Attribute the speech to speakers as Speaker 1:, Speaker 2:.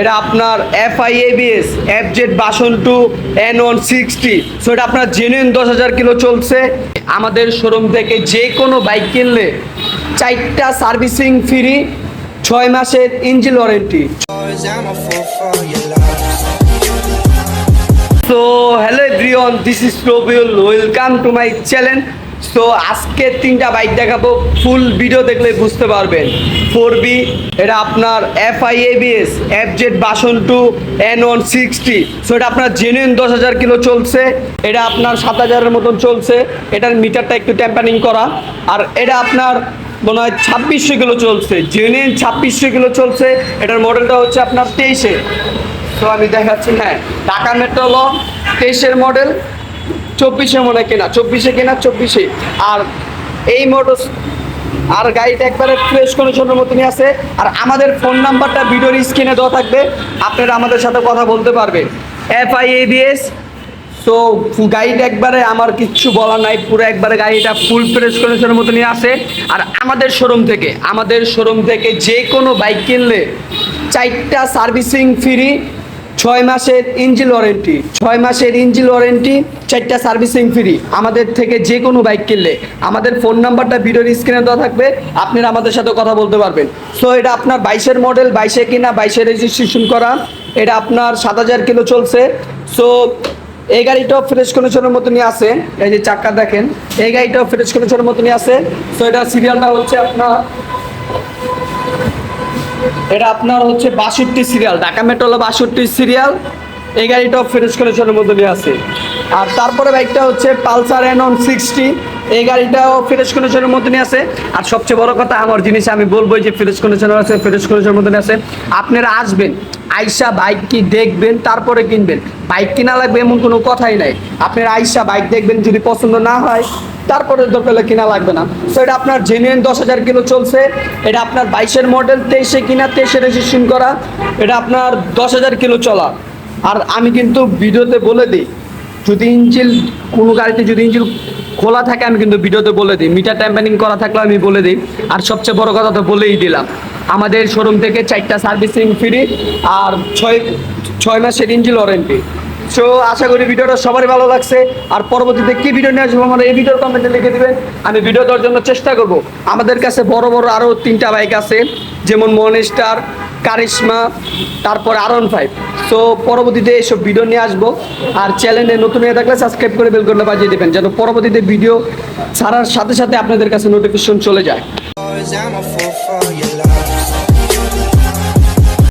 Speaker 1: এটা আপনার F I ABS F Z version two N one sixty so এটা আপনার জেনুইন দশ হাজার কিলো চলছে। আমাদের শোরুম থেকে যে কোনো বাইক কিনলে চারটা সার্ভিসিং ফ্রি ছয় মাসের engine warranty. So hello everyone this is Rabiul welcome to my channel so আজকে তিনটা বাইক দেখাবো ফুল ভিডিও দেখলে বুঝতে পারবেন। ফোর বি এটা আপনার F I ABS F Z version two N one sixty so এটা আপনার জেনুইন দশ হাজার কিলো চলছে, এটা আপনার সাত হাজারের মতন চলছে, এটার মিটারটা একটু ট্যাম্পারিং করা। আর এটা আপনার মনে হয় ছাব্বিশশো কিলো চলছে জেনুইন ছাব্বিশশো কিলো চলছে, এটার মডেলটা হচ্ছে আপনার তেইশে। তো আমি দেখাচ্ছি হ্যাঁ ঢাকা মেট্রোল তেইশের মডেল চব্বিশে মনে কেনা, চব্বিশে কেনা, চব্বিশে। আর এই মোটর আর গাড়িটা একবারে ফ্রেশ কন্ডিশনের মতনই আছে। আর আমাদের ফোন নাম্বারটা ভিডিওর স্ক্রিনে দেওয়া থাকবে। আপনারা আমাদের সাথে কথা বলতে পারবেন। এফ আই এবিএস তো গাড়িটা একবারে আমার কিচ্ছু বলার নাই। পুরো একবারে গাড়িটা ফুল ফ্রেশ কন্ডিশনের মতনই আছে। আর আমাদের শোরুম থেকে, আমাদের শোরুম থেকে যে কোনো বাইক কিনলে চারটা সার্ভিসিং ফ্রি ছয় মাসের ইঞ্জিল ওয়ারেন্টি, ছয় মাসের ইঞ্জিল ওয়ারেন্টি, চারটা সার্ভিসিং ফ্রি। আমাদের থেকে যে কোনো বাইক কিনলে, আমাদের ফোন নাম্বারটা ভিডিওর স্ক্রিনে দেওয়া থাকবে, আপনারা আমাদের সাথে কথা বলতে পারবেন। সো এটা আপনার বাইশের মডেল বাইশে কিনা, বাইশে রেজিস্ট্রেশন করা। এটা আপনার সাত হাজার কিলো চলছে। সো এই গাড়িটাও ফ্রেশ কন্ডিশনের মতনই আছে। এই যে চাক্কা দেখেন, এই গাড়িটাও ফ্রেশ কন্ডিশনের মতনই আছে। সো এটা সিরিয়ালটা হচ্ছে আপনার এটা আপনার হচ্ছে বাষট্টি সিরিয়াল ঢাকা মেট্রোল বাষট্টি সিরিয়াল এই গাড়িটাও ফ্রেশ কন্ডিশনের মধ্যে আছে। আর তারপরে বাইকটা হচ্ছে পালসার এন অন সিক্সটি এই গাড়িটাও ফ্রেশ কন্ডিশনের মতনই আছে। আর সবচেয়ে বড় কথা, আমার জিনিস আমি বলব যে ফ্রেশ কন্ডিশনের আছে ফ্রেশ কন্ডিশনের মতনই আছে। আপনারা আসবেন, আইসা বাইক কি দেখবেন, তারপরে কিনবেন। বাইক কিনা লাগবে এমন কোনো কথাই নাই। আপনারা আইসা বাইক দেখবেন, যদি পছন্দ না হয়, তারপরে দরকার কিনা লাগবে না। তো এটা আপনার জেনুইন দশ হাজার কিলো চলছে। এটা আপনার বাইশের মডেল তেইশে কিনা, তেইশে রেজিস্ট্রেশন করা। এটা আপনার দশ হাজার কিলো চলা। আর আমি কিন্তু ভিডিওতে বলে দিই যদি ইঞ্জিল কোনো গাড়িতে যদি ইঞ্জিল খোলা থাকে, আমি কিন্তু ভিডিওতে বলে দিই। মিটার ট্যাম্পারিং করা থাকলে আমি বলে দিই। আর সবচেয়ে বড় কথা তো বলেই দিলাম। আমাদের শোরুম থেকে চারটা সার্ভিসিং ফ্রি আর ছয় ছয় মাসের ইঞ্জিল ওয়ারেন্টি সো আশা করি ভিডিওটা সবারই ভালো লাগছে। আর পরবর্তীতে কি ভিডিও নিয়ে আসব আমার এই ভিডিওর কমেন্টে লিখে দিবেন। আমি ভিডিও দেওয়ার জন্য চেষ্টা করব। আমাদের কাছে বড় বড় আরও তিনটা বাইক আছে, যেমন মনেস্টার কারিশমা, তারপর আরন ফাইভ তো পরবর্তীতে এসব ভিডিও নিয়ে আসব। আর চ্যানেলে নতুন হয়ে থাকলে সাবস্ক্রাইব করে বেল করলে বাজিয়ে দেবেন, যেন পরবর্তীতে ভিডিও ছাড়ার সাথে সাথে আপনাদের কাছে নোটিফিকেশন চলে যায়।